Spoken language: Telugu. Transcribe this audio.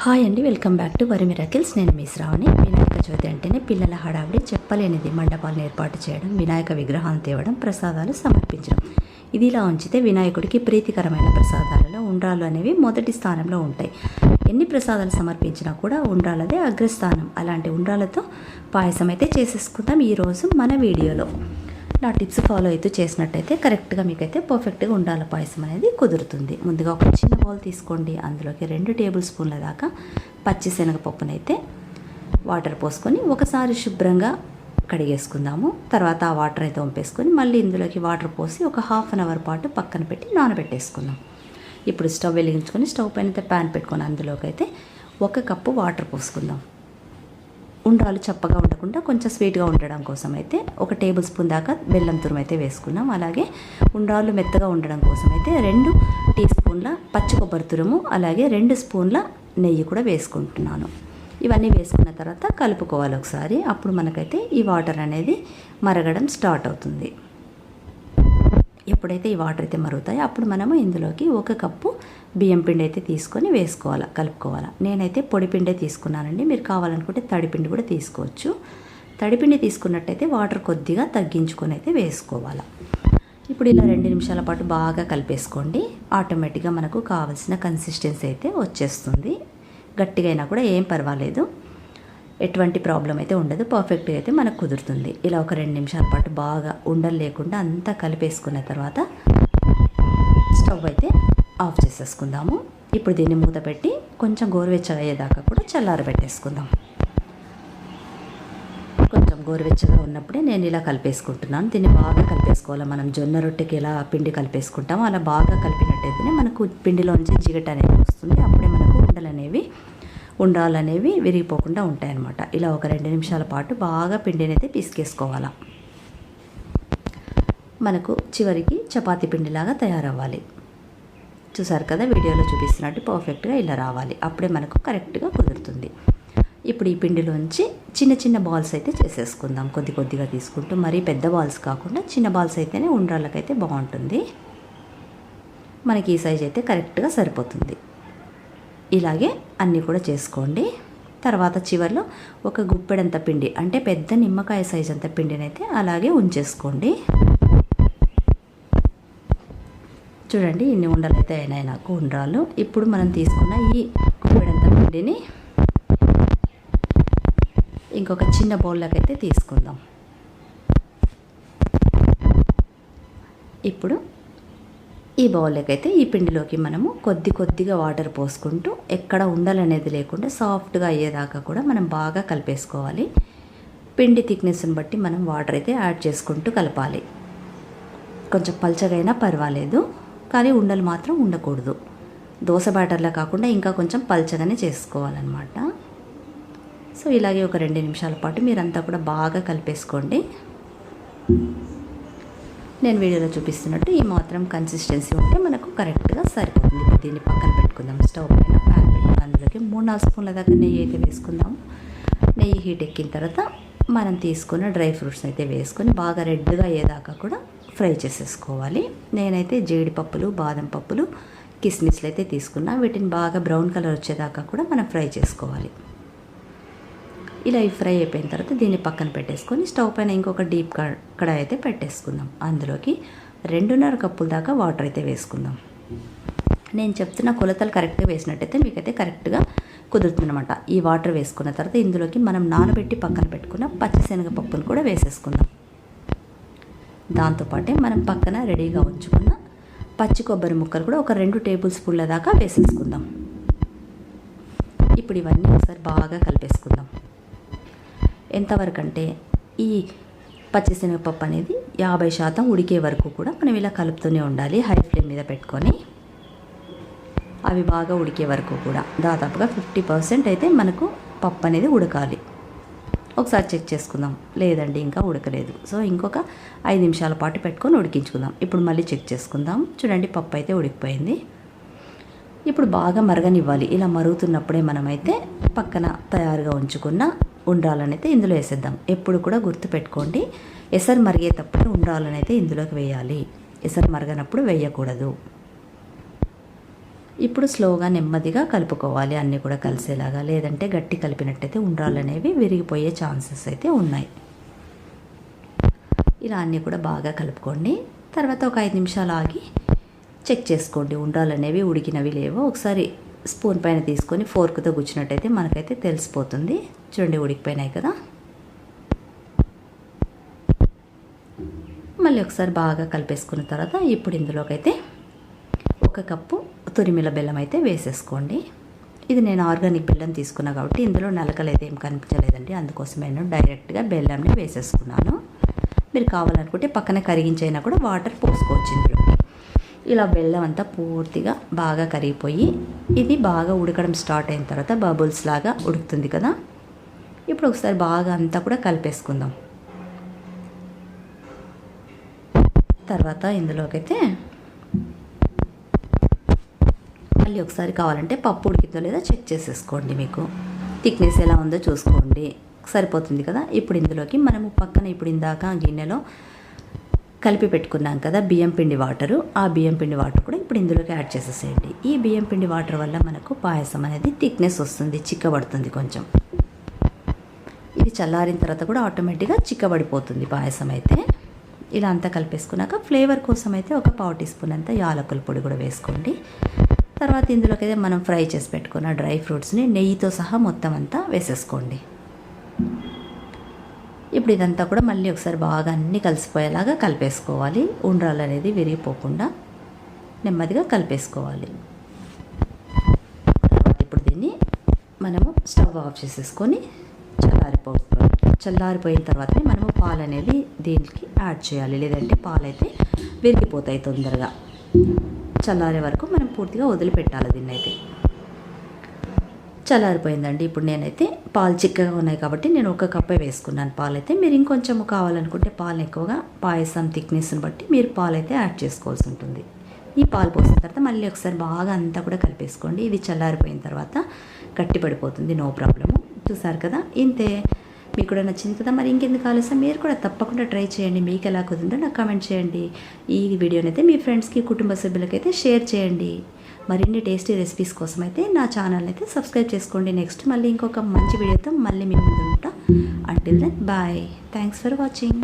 హాయ్ అండి వెల్కమ్ బ్యాక్ టు వరి మిరాకిల్స్ నేను మీ శ్రావణి. వినాయక చవితి అంటేనే పిల్లల హడావిడి చెప్పలేనిది మండపాలను ఏర్పాటు చేయడం వినాయక విగ్రహాలను తేవడం ప్రసాదాలు సమర్పించడం. ఇది ఇలా ఉంచితే వినాయకుడికి ప్రీతికరమైన ప్రసాదాలలో ఉండ్రాలు అనేవి మొదటి స్థానంలో ఉంటాయి. ఎన్ని ప్రసాదాలు సమర్పించినా కూడా ఉండ్రాలదే అగ్రస్థానం. అలాంటి ఉండ్రాలతో పాయసం అయితే చేసేసుకుందాం ఈరోజు మన వీడియోలో. నా టిప్స్ ఫాలో అయితే చేసినట్టయితే కరెక్ట్గా మీకైతే పర్ఫెక్ట్గా ఉండాల పాయసం అనేది కుదురుతుంది. ముందుగా ఒక చిన్న బౌల్ తీసుకోండి. అందులోకి రెండు టేబుల్ స్పూన్ల దాకా పచ్చిశనగపప్పునైతే వాటర్ పోసుకొని ఒకసారి శుభ్రంగా కడిగేసుకుందాము. తర్వాత ఆ వాటర్ అయితే వంపేసుకొని మళ్ళీ ఇందులోకి వాటర్ పోసి ఒక హాఫ్ అన్ అవర్ పాటు పక్కన పెట్టి నానబెట్టేసుకుందాం. ఇప్పుడు స్టవ్ వెలిగించుకొని స్టవ్ పైన అయితే ప్యాన్ పెట్టుకొని అందులోకి అయితే ఒక కప్పు వాటర్ పోసుకుందాం. ఉండ్రాలు చప్పగా ఉండకుండా కొంచెం స్వీట్గా ఉండడం కోసం అయితే ఒక టేబుల్ స్పూన్ దాకా బెల్లం తురుము అయితే వేసుకున్నాం. అలాగే ఉండ్రాలు మెత్తగా ఉండడం కోసం అయితే రెండు టీ స్పూన్ల పచ్చి కొబ్బరి తురుము అలాగే రెండు స్పూన్ల నెయ్యి కూడా వేసుకుంటున్నాను. ఇవన్నీ వేసుకున్న తర్వాత కలుపుకోవాలి ఒకసారి. అప్పుడు మనకైతే ఈ వాటర్ అనేది మరగడం స్టార్ట్ అవుతుంది. ఎప్పుడైతే ఈ వాటర్ అయితే మరుగుతాయో అప్పుడు మనము ఇందులోకి ఒక కప్పు బియ్యం పిండి అయితే తీసుకొని వేసుకోవాలి కలుపుకోవాలి. నేనైతే పొడి పిండే తీసుకున్నానండి. మీరు కావాలనుకుంటే తడిపిండి కూడా తీసుకోవచ్చు. తడిపిండి తీసుకున్నట్టయితే వాటర్ కొద్దిగా తగ్గించుకొని అయితే వేసుకోవాలి. ఇప్పుడు ఇలా రెండు నిమిషాల పాటు బాగా కలిపేసుకోండి. ఆటోమేటిక్గా మనకు కావాల్సిన కన్సిస్టెన్సీ అయితే వచ్చేస్తుంది. గట్టిగా అయినా కూడా ఏం పర్వాలేదు. ఎటువంటి ప్రాబ్లం అయితే ఉండదు. పర్ఫెక్ట్గా అయితే మనకు కుదురుతుంది. ఇలా ఒక రెండు నిమిషాల పాటు బాగా ఉండలు లేకుండా అంతా కలిపేసుకున్న తర్వాత స్టవ్ అయితే ఆఫ్ చేసేసుకుందాము. ఇప్పుడు దీన్ని మూత పెట్టి కొంచెం గోరువెచ్చగా అయ్యేదాకా కూడా చల్లారబెట్టేసుకుందాం కొంచెం గోరువెచ్చగా ఉన్నప్పుడే నేను ఇలా కలిపేసుకుంటున్నాను. దీన్ని బాగా కలిపేసుకోవాలి. మనం జొన్న రొట్టెకి ఎలా పిండి కలిపేసుకుంటామో అలా బాగా కలిపినట్టయితేనే మనకు పిండిలోంచి జిగట అనేది వస్తుంది. అప్పుడే మనకు ఉండలు అనేవి ఉండాలనేవి విరిగిపోకుండా ఉంటాయన్నమాట. ఇలా ఒక రెండు నిమిషాల పాటు బాగా పిండిని అయితే పిసికేసుకోవాలి. మనకు చివరికి చపాతీ పిండిలాగా తయారవ్వాలి. చూసారు కదా వీడియోలో చూపిస్తున్నట్టు పర్ఫెక్ట్గా ఇలా రావాలి. అప్పుడే మనకు కరెక్ట్గా కుదురుతుంది. ఇప్పుడు ఈ పిండిలోంచి చిన్న చిన్న బాల్స్ అయితే చేసేసుకుందాం. కొద్ది కొద్దిగా తీసుకుంటూ మరీ పెద్ద బాల్స్ కాకుండా చిన్న బాల్స్ అయితేనే ఉండ్రాళ్ళకైతే బాగుంటుంది. మనకి ఈ సైజ్ అయితే కరెక్ట్గా సరిపోతుంది. ఇలాగే అన్నీ కూడా చేసుకోండి. తర్వాత చివరిలో ఒక గుప్పెడంత పిండి అంటే పెద్ద నిమ్మకాయ సైజ్ అంత పిండిని అయితే అలాగే ఉంచేసుకోండి. చూడండి ఇన్ని ఉండలు అయితే అయినాయి నాకు ఉండ్రాలు ఇప్పుడు మనం తీసుకున్న ఈ గుప్పెడంత పిండిని ఇంకొక చిన్న బౌల్లోకైతే అయితే తీసుకుందాం. ఇప్పుడు ఈ బౌల్లోకి అయితే ఈ పిండిలోకి మనము కొద్ది కొద్దిగా వాటర్ పోసుకుంటూ ఎక్కడ ఉండాలనేది లేకుండా సాఫ్ట్గా అయ్యేదాకా కూడా మనం బాగా కలిపేసుకోవాలి. పిండి థిక్నెస్ని బట్టి మనం వాటర్ అయితే యాడ్ చేసుకుంటూ కలపాలి. కొంచెం పల్చగైనా పర్వాలేదు కానీ ఉండలు మాత్రం ఉండకూడదు. దోశ బ్యాటర్లా కాకుండా ఇంకా కొంచెం పల్చగానే చేసుకోవాలన్నమాట. సో ఇలాగే ఒక రెండు నిమిషాల పాటు మీరంతా కూడా బాగా కలిపేసుకోండి. నేను వీడియోలో చూపిస్తున్నట్టు ఈ మాత్రం కన్సిస్టెన్సీ ఉంటే మనకు కరెక్ట్గా సరిపోతుంది. దీన్ని పక్కన పెట్టుకుందాం. స్టవ్ పైన ప్యాన్ పెట్టుకుని అందులోకి మూడు నాలుగు స్పూన్ల దాకా నెయ్యి అయితే వేసుకుందాం. నెయ్యి హీట్ ఎక్కిన తర్వాత మనం తీసుకున్న డ్రై ఫ్రూట్స్ అయితే వేసుకొని బాగా రెడ్గా అయ్యేదాకా కూడా ఫ్రై చేసేసుకోవాలి. నేనైతే జీడిపప్పులు బాదం పప్పులు కిస్మిస్లు అయితే తీసుకున్నా. వీటిని బాగా బ్రౌన్ కలర్ వచ్చేదాకా కూడా మనం ఫ్రై చేసుకోవాలి. ఇలా ఈ ఫ్రై అయిపోయిన తర్వాత దీన్ని పక్కన పెట్టేసుకొని స్టవ్ పైన ఇంకొక డీప్ కడాయి అయితే పెట్టేసుకుందాం. అందులోకి రెండున్నర కప్పుల దాకా వాటర్ అయితే వేసుకుందాం. నేను చెప్తున్న కొలతలు కరెక్ట్గా వేసినట్టయితే మీకైతే కరెక్ట్గా కుదురుతుందన్నమాట. ఈ వాటర్ వేసుకున్న తర్వాత ఇందులోకి మనం నానబెట్టి పక్కన పెట్టుకున్న పచ్చిశనగపప్పును కూడా వేసేసుకుందాం. దాంతోపాటే మనం పక్కన రెడీగా ఉంచుకున్న పచ్చి కొబ్బరి ముక్కలు కూడా ఒక రెండు టేబుల్ స్పూన్ల దాకా వేసేసుకుందాం. ఇప్పుడు ఇవన్నీ ఒకసారి బాగా కలిపేసుకుందాం. ఎంతవరకు అంటే ఈ పచ్చిశనగపప్పు అనేది యాభై శాతం ఉడికే వరకు కూడా మనం ఇలా కలుపుతూనే ఉండాలి హై ఫ్లేమ్ మీద పెట్టుకొని. అవి బాగా ఉడికే వరకు కూడా దాదాపుగా ఫిఫ్టీ పర్సెంట్ అయితే మనకు పప్పు అనేది ఉడకాలి. ఒకసారి చెక్ చేసుకుందాం లేదండి ఇంకా ఉడకలేదు. సో ఇంకొక ఐదు నిమిషాల పాటు పెట్టుకొని ఉడికించుకుందాం. ఇప్పుడు మళ్ళీ చెక్ చేసుకుందాం. చూడండి పప్పు అయితే ఉడికిపోయింది. ఇప్పుడు బాగా మరగనివ్వాలి. ఇలా మరుగుతున్నప్పుడే మనమైతే పక్కన తయారుగా ఉంచుకున్న ఉండాలనైతే ఇందులో వేసేద్దాం. ఎప్పుడు కూడా గుర్తుపెట్టుకోండి ఎసరు మరిగేటప్పుడు ఉండాలనైతే ఇందులోకి వేయాలి. ఎసరు మరగనప్పుడు వేయకూడదు. ఇప్పుడు స్లోగా నెమ్మదిగా కలుపుకోవాలి అన్నీ కూడా కలిసేలాగా. లేదంటే గట్టి కలిపినట్టయితే ఉండ్రాలు విరిగిపోయే ఛాన్సెస్ అయితే ఉన్నాయి. ఇలా అన్నీ కూడా బాగా కలుపుకోండి. తర్వాత ఒక ఐదు నిమిషాలు ఆగి చెక్ చేసుకోండి ఉండాలనేవి ఉడికినవి లేవో. ఒకసారి స్పూన్ పైన తీసుకొని ఫోర్క్తో గుచ్చినట్టయితే మనకైతే తెలిసిపోతుంది. చూడండి ఉడికిపోయినాయి కదా. మళ్ళీ ఒకసారి బాగా కలిపేసుకున్న తర్వాత ఇప్పుడు ఇందులోకైతే ఒక కప్పు తురిమిల బెల్లం అయితే వేసేసుకోండి. ఇది నేను ఆర్గానిక్ బెల్లం తీసుకున్నా కాబట్టి ఇందులో నలకలు అయితే ఏం కనిపించలేదండి. అందుకోసం నేను డైరెక్ట్గా బెల్లంని వేసేసుకున్నాను. మీరు కావాలనుకుంటే పక్కన కరిగించైనా కూడా వాటర్ పోసుకోవచ్చు ఇందులో. ఇలా బెల్లం అంతా పూర్తిగా బాగా కరిగిపోయి ఇది బాగా ఉడకడం స్టార్ట్ అయిన తర్వాత బబుల్స్ లాగా ఉడుకుతుంది కదా? ఇప్పుడు ఒకసారి బాగా అంతా కూడా కలిపేసుకుందాం. తర్వాత ఇందులోకైతే మళ్ళీ ఒకసారి కావాలంటే పప్పు ఉడికిందో లేదో చెక్ చేసేసుకోండి మీకు. థిక్నెస్ ఎలా ఉందో చూసుకోండి. సరిపోతుంది కదా? ఇప్పుడు ఇందులోకి మనము పక్కన ఇప్పుడు ఇందాక గిన్నెలో కలిపి పెట్టుకున్నాం కదా బియ్యం పిండి వాటరు. ఆ బియ్యం పిండి వాటర్ కూడా ఇప్పుడు ఇందులోకి యాడ్ చేసేసేయండి. ఈ బియ్యం పిండి వాటర్ వల్ల మనకు పాయసం అనేది థిక్నెస్ వస్తుంది చిక్కబడుతుంది కొంచెం. ఇది చల్లారిన తర్వాత కూడా ఆటోమేటిక్గా చిక్కబడిపోతుంది పాయసం అయితే. ఇలా అంతా కలిపేసుకున్నాక ఫ్లేవర్ కోసం అయితే ఒక పావు టీ స్పూన్ అంత యాలకుల పొడి కూడా వేసుకోండి. తర్వాత ఇందులోకి అయితే మనం ఫ్రై చేసి పెట్టుకున్న డ్రై ఫ్రూట్స్ని నెయ్యితో సహా మొత్తం అంతా వేసేసుకోండి. ఇప్పుడు ఇదంతా కూడా మళ్ళీ ఒకసారి బాగా అన్నీ కలిసిపోయేలాగా కలిపేసుకోవాలి. ఉండ్రాలు అనేది విరిగిపోకుండా నెమ్మదిగా కలిపేసుకోవాలి. తర్వాత ఇప్పుడు దీన్ని మనము స్టవ్ ఆఫ్ చేసేసుకొని చల్లారిపోతుంది చల్లారిపోయిన తర్వాతనే మనము పాలు అనేది దీనికి యాడ్ చేయాలి. లేదంటే పాలు అయితే విరిగిపోతాయి తొందరగా. చల్లారే వరకు మనం పూర్తిగా వదిలిపెట్టాలి దీన్ని అయితే చల్లారిపోయిందండి. ఇప్పుడు నేనైతే పాలు చిక్కగా ఉన్నాయి కాబట్టి నేను ఒక కప్పే వేసుకున్నాను పాలు అయితే మీరు ఇంకొంచెం కావాలనుకుంటే పాలు ఎక్కువగా పాయసం థిక్నెస్ని బట్టి మీరు పాలు అయితే యాడ్ చేసుకోవాల్సి ఉంటుంది. ఈ పాలు పోసిన తర్వాత మళ్ళీ ఒకసారి బాగా అంతా కూడా కలిపేసుకోండి. ఇది చల్లారిపోయిన తర్వాత గట్టి పడిపోతుంది. No problem. చూసారు కదా? ఇంతే. మీకు కూడా నచ్చింది కదా? మరి ఇంకెందుకు ఆలస్యం? మీరు కూడా తప్పకుండా ట్రై చేయండి. మీకు ఎలా కుదిరిందో నాకు కామెంట్ చేయండి. ఈ వీడియోని అయితే మీ ఫ్రెండ్స్కి కుటుంబ సభ్యులకైతే షేర్ చేయండి. మరిన్ని టేస్టీ రెసిపీస్ కోసం అయితే నా ఛానల్ అయితే సబ్స్క్రైబ్ చేసుకోండి. నెక్స్ట్ మళ్ళీ ఇంకొక మంచి వీడియోతో మళ్ళీ మీ ముందు ఉంటా until then bye thanks for watching